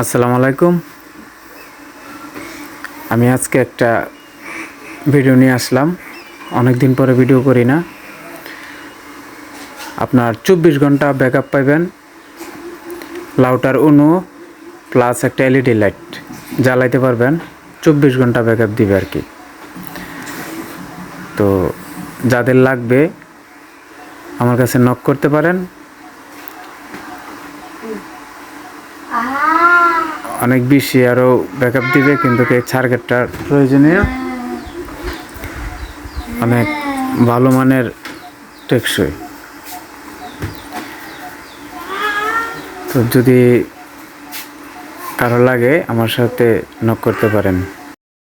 আসসালামু আলাইকুম। আমি আজকে একটা ভিডিও নিয়ে আসলাম। অনেক দিন পরে ভিডিও করি না। আপনার চব্বিশ ঘণ্টা ব্যাকআপ পাইবেন। লাউটার অনু প্লাস একটা এলইডি লাইট জ্বালাইতে পারবেন। চব্বিশ ঘণ্টা ব্যাকআপ দিবে আর কি। তো যাদের লাগবে আমার কাছে নক করতে পারেন। অনেক বেশি আরও ব্যাকআপ দিবে, কিন্তু এই সার্কিটটার প্রয়োজনীয়। অনেক ভালো মানের টেকসই। তো যদি কারও লাগে, আমার সাথে নক করতে পারেন।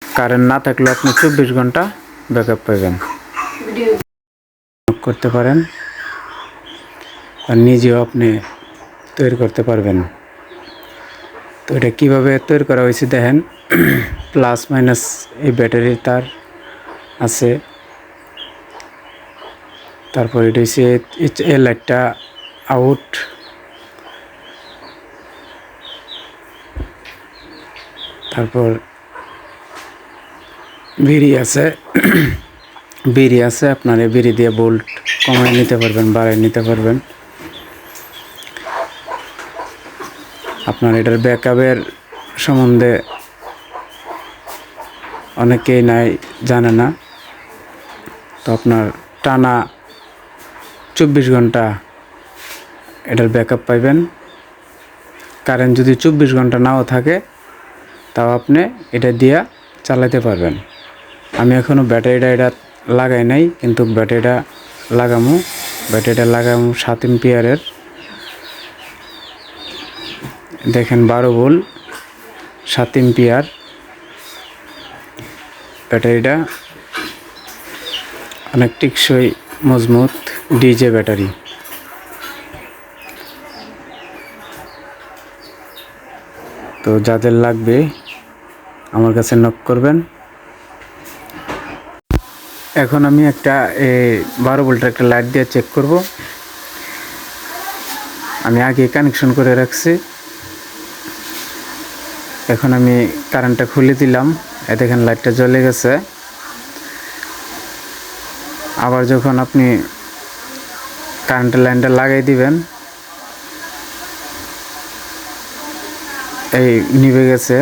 কারেন্ট না থাকলে আপনি চব্বিশ ঘণ্টা ব্যাকআপ পাবেন। নক করতে পারেন। আর নিজেও আপনি তৈরি করতে পারবেন। তো এটা কীভাবে তৈরি করা হয়েছে দেখেন প্লাস মাইনাস এই ব্যাটারির তার আছে। তারপর এটা হচ্ছে এই লাইটটা আউট তারপর বিড়ি আছে বিড়ি আছে, আপনার এই বিড়ি দিয়ে বোল্ট কমায় নিতে পারবেন, বাড়ায় নিতে পারবেন। আপনার এটার ব্যাকআপের সম্বন্ধে অনেকেই নাই, জানে না। তো আপনার টানা চব্বিশ ঘণ্টা এটার ব্যাকআপ পাইবেন। কারেন্ট যদি চব্বিশ ঘণ্টা নাও থাকে, তাও আপনি এটা দিয়া চালাতে পারবেন। আমি এখনও ব্যাটারিটা এটা লাগাই নাই, কিন্তু ব্যাটারিটা লাগামু। ব্যাটারিটা লাগামু সাত এম্পিয়ারের দেখেন বারো ভোল্ট সাত এম্পিয়ার ব্যাটারিটা অনেক টিকসই, মজবুত, ডিজে ব্যাটারি। তো যাদের লাগবে আমার কাছে নক করবেন। এখন আমি একটা বারো ভোল্টের একটা লাইট দিয়ে চেক করব। আমি আগে কানেকশন করে রাখছি। এখন আমি কারেন্টটা খুলে দিলাম। এ দেখেন লাইটটা জ্বলে গেছে। আবার যখন আপনি কারেন্টের লাইনটা লাগাই দিবেন, এই নিভে গেছে।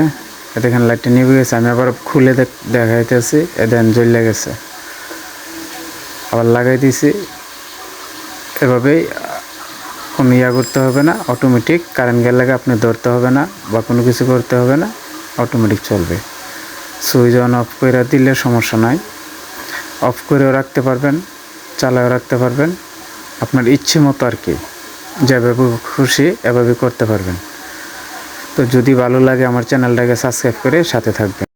দেখেন লাইটটা নিভে গেছে। আমি আবার খুলে দেখাইতেছি। এ দেখেন জ্বলে গেছে। আবার লাগাই দিছি। এভাবেই কোনো ইয়া করতে হবে না অটোমেটিক কারেন্ট গেলে আপনি ধরতে হবে না বা কোনো কিছু করতে হবে না অটোমেটিক চলবে। সুইচ অন অফ করে দিলে সমস্যা নাই। অফ করেও রাখতে পারবেন চালাও রাখতে পারবেন। আপনার ইচ্ছে মতো আর কি, যেভাবে খুশি এভাবে করতে পারবেন। তো যদি ভালো লাগে আমার চ্যানেলটাকে সাবস্ক্রাইব করে সাথে থাকবেন।